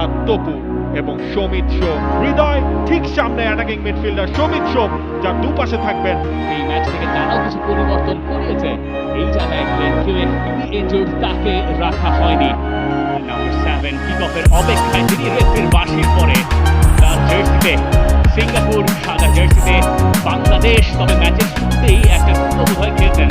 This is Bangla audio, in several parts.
হাত তপু এবং সমিত সোম হৃদয় ঠিক সামনে অ্যাটাকিং মিডফিল্ডার সমিত সোম যার দুপাশে থাকবেন এই ম্যাচ থেকে তারাও কিছু পরিবর্তন করিয়েছে। এই জায়গায় তাকে রাখা হয়নি। নাম্বার সেভেন কিক অফের অপেক্ষায় তিনি রেফারির বাঁশির পরে। লাল জার্সিতে সিঙ্গাপুর সাদা জার্সিতে বাংলাদেশ, তবে ম্যাচের শুরুতেই একটা বোধহয় খেলছেন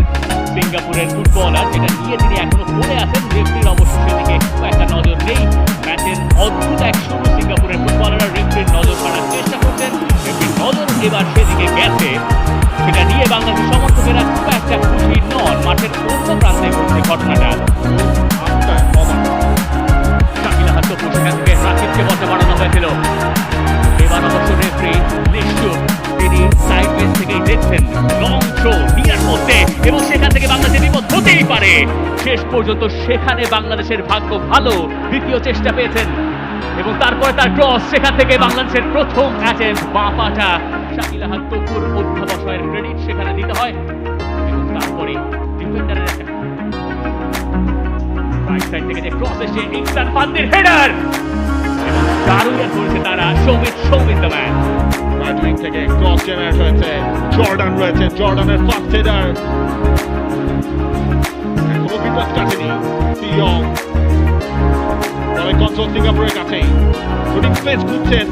সিঙ্গাপুরের ফুটবলার যেটা নিয়ে তিনি এখনও পড়ে আছেন। রেফারির অবশ্য সেদিকে একটা নজর নেই। ম্যাচের অদ্ভুত এক শুরু সিঙ্গাপুরের ফুটবলাররা রেফারির নজর কাড়ার চেষ্টা করছেন রেফারির নজর এবার সেদিকে গেছে। সেটা নিয়ে বাংলাদেশ সমর্থকেরা খুব একটা খুশি নন মাঠের অন্য প্রান্তে ঘটছে ঘটনাটা। শাকিল হাত থেকে রাকিবকে বসে বাড়ানো হয়েছিল। পারে শেষ পর্যন্ত সেখানে বাংলাদেশের ভাগ্য ভালো, দ্বিতীয় চেষ্টা পেয়েছেন। এবং তারপরে তার ক্রস সেখান থেকে বাংলাদেশের প্রথম ম্যাচে বাঁ পাটা শাকিলা হাত তপুর ক্রেডিট সেখানে দিতে হয়। এবং তারপরে ডিফেন্ডারের একটা রাইট থেকে যে ক্রস এসে ইনসান হেডার এবং দারুণ করেছে তারা Soumit Soumit man right wing থেকে ক্রস জেনারেট হয়েছে, জর্ডান রয়েছে, জর্ডানের ফার্স্ট হেডার এখনও বিপদ কাটেনি সিয়ং তবে কন্ট্রোল সিঙ্গাপুরের কাছেই শুটিং স্পেস খুঁজছেন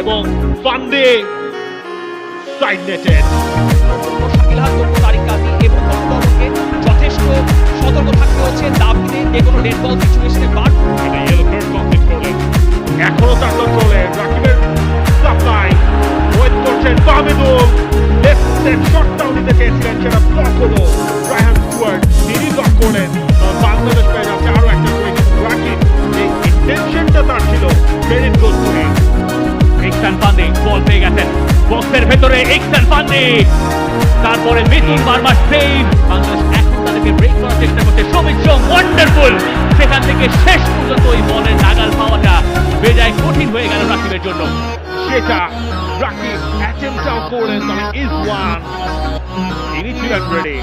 এবং ফান্ডে সাইড নেটেড যথেষ্ট সতর্ক থাকতে হচ্ছে দাব দিনে যে কোনো ডেড বল সিচুয়েশনে বার এখনও তার কন্ট্রোলে রাকিবের সাপ্লাই ওয়েট করছেন বামেদুল লেফট স্টেপ শটটাও নিতে চেয়েছিলেন সেটা ব্লক হলো রায়হান ফান্দি তারপরে মিথুন বারবার সেভ বাংলাদেশ এখন তাদেরকে ব্রেক করার চেষ্টা করছে। সৌমিত সোম ওয়ান্ডারফুল সেখান থেকে শেষ পর্যন্ত ওই বলের নাগাল পাওয়াটা বেজায় কঠিন হয়ে গেল রাকিবের জন্য। সেটা রাকিব অ্যাটেম্পটাও করলেন, তবে ইজ ওয়ান তিনি ছিলেন রেডি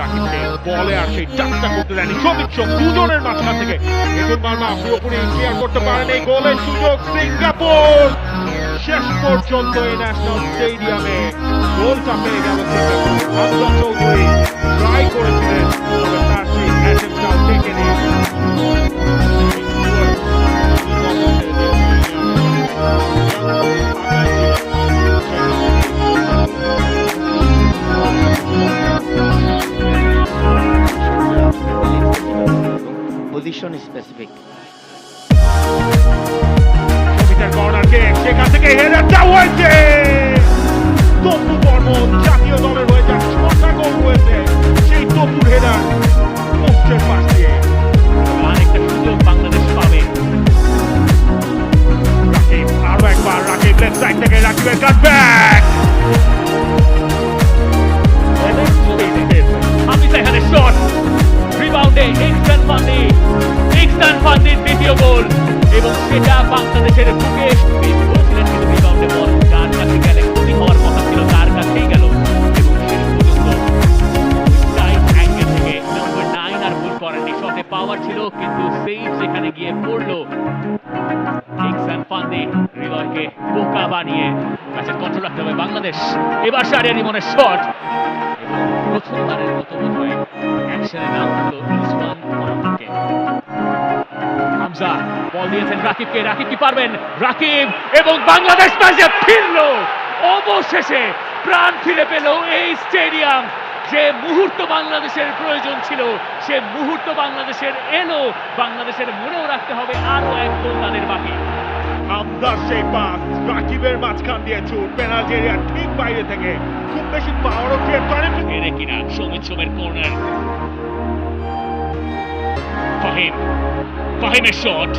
রাকিবকে বলে আর সেই চাপটা করতে দেয়নি। সমিত সোম দুজনের মাঝখান থেকে। মিথুন মার্মা পুরোপুরি ক্লিয়ার করতে পারেন। এই গোলের সুযোগ সিঙ্গাপুর। পর্যন্ত এই ন্যাশনাল স্টেডিয়ামে গোলটা পেয়ে গেল হামজা চৌধুরী ট্রাই করেছিলেন, তবে তার সেই অ্যাটেম্পটাও টেকে নেই position specific. কিক সেখান থেকে হেডারটা হয়েছে। তপু বর্মন জাতীয় দলের হয়ে যার ছটা গোল হয়েছে সেই তপুর হেডার পোস্টের পাশ দিয়ে। অনেকটা সুযোগ বাংলাদেশ পাবে। আরও একবার, রাকিব লেফট সাইড থেকে রাকিবের কাট ব্যাক হামিদ এখানে শট রিবাউন্ডে ইনস্টান ফান্দি ইনস্টান ফান্দির দ্বিতীয় গোল। এবং সেটা বাংলাদেশের বুকে করেছিলেন কিন্তু রিবাউন্ডে বল যার কাছে গেলে ক্ষতি হওয়ার কথা ছিল, তার কাছেই গেল। পাওয়ার ছিল, কিন্তু সেভ সেখানে গিয়ে পড়ল। ইকসান ফান্দি হৃদয়কে বোকা বানিয়ে ম্যাচের কন্ট্রোল রাখতে হবে বাংলাদেশ। এবার সারিয়ানি মনের শট প্রথমবারের মতো বোধ হয় অ্যাকশনে নাম হলো ইসমান হামজা। বল দিয়েছেন রাকিবকে রাকিব কি পারবেন? রাকিব এবং বাংলাদেশ ম্যাচে ফিরলো। অবশেষে প্রাণ ফিরে পেল এই স্টেডিয়াম। যে মুহূর্ত বাংলাদেশের প্রয়োজন ছিল সে মুহূর্ত বাংলাদেশের এলো। বাংলাদেশের মনেও রাখতে হবে আরও এক গোল তাদের বাকি। আমদার সেই পাস। রাকিবের মাঝখান দিয়ে ছুট পেনাল্টি এরিয়ার ঠিক বাইরে থেকে। খুব বেশি পাওয়ারও ক্রিয়েট করেন। এরে কিনা সৌমিত সোমের কর্নার ফাহিম ফাহিমের শট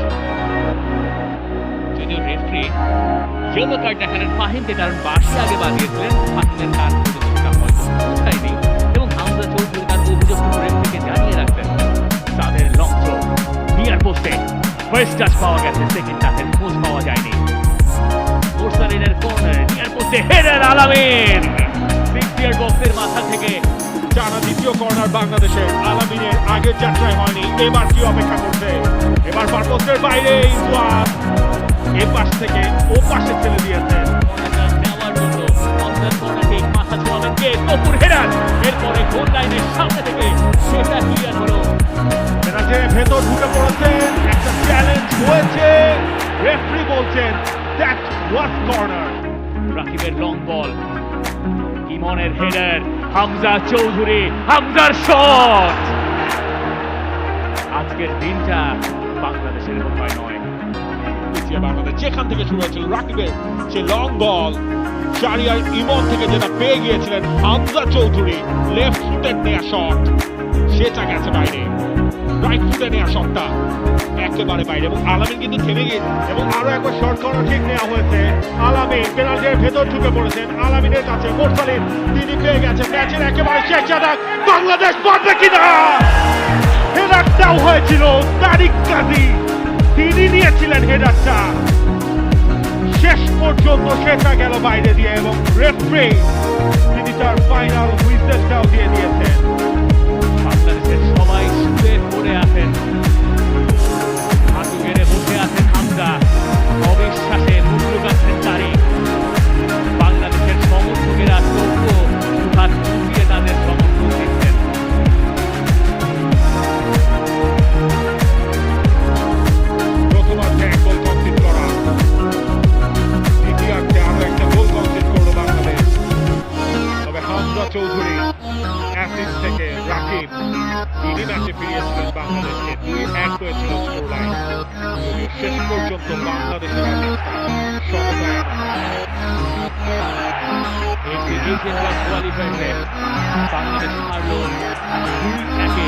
যদিও রেফারি ইয়েলো কার্ড দেখালেন ফাহিমকে কারণ বাসি আগে বাজিয়েছিলেন ফাহিমের কাজ জানিয়ে তাদের পাওয়া গেছে সেকেন্ড পাওয়া যায়নি। বক্সের মাথা থেকে টানা দ্বিতীয় কর্নার বাংলাদেশের আলামিনের আগের যাত্রায় হয়নি, এবার কি অপেক্ষা করছে? এবার পারপোস্টের বাইরে ইজওয়ান এ পাশ থেকে ও পাশে কে কপুর এরপরে গোল লাইনের সামনে থেকে সেটা হলো ভেতর ঢুকে একটা চ্যালেঞ্জ হয়েছে। বলছেন কর্নার রাকিবের লং বল ইমনের হেডার হামজা চৌধুরী, হামজার শট। আজকের দিনটা বাংলাদেশের উপায় নয়। বাংলাদেশ যেখান থেকে শুরু হয়েছিল রাকিবের সে লং বল শারিয়ার ইমন থেকে যেটা পেয়ে গিয়েছিলেন হামজা চৌধুরী লেফট ফুটের নেয়া শট সেটা গেছে বাইরে। রাইট ফুটে নেওয়া শটটা। একেবারে বাইরে। এবং আলামিন কিন্তু থেমে গিয়েছে এবং আরও একবার শর্ট কর্নার ঠিক নেওয়া হয়েছে। আলামিন পেনাল্টির ভেতর ঢুকে পড়েছেন। আলামিনের কাছে মোরসালিন তিনি পেয়ে গেছেন। ম্যাচের একেবারে শেষ জাদাক বাংলাদেশ পারবে কিনা? হেডারটাও হয়েছিল তারিক কাজী তিনি নিয়েছিলেন হেডারটা। শেষ পর্যন্ত সেটা গেল বাইরে দিয়ে এবং রেফ্রি তিনি তার ফাইনাল হুইসেলটাও দিয়ে দিয়েছেন। পড়ে এক হয়েছিল স্কোর লাইন যদিও শেষ পর্যন্ত বাংলাদেশের অ্যাসিসটা সমতায় এই সিরিজের কোয়ালিফায়ারে বাংলাদেশ হারলো দুই একে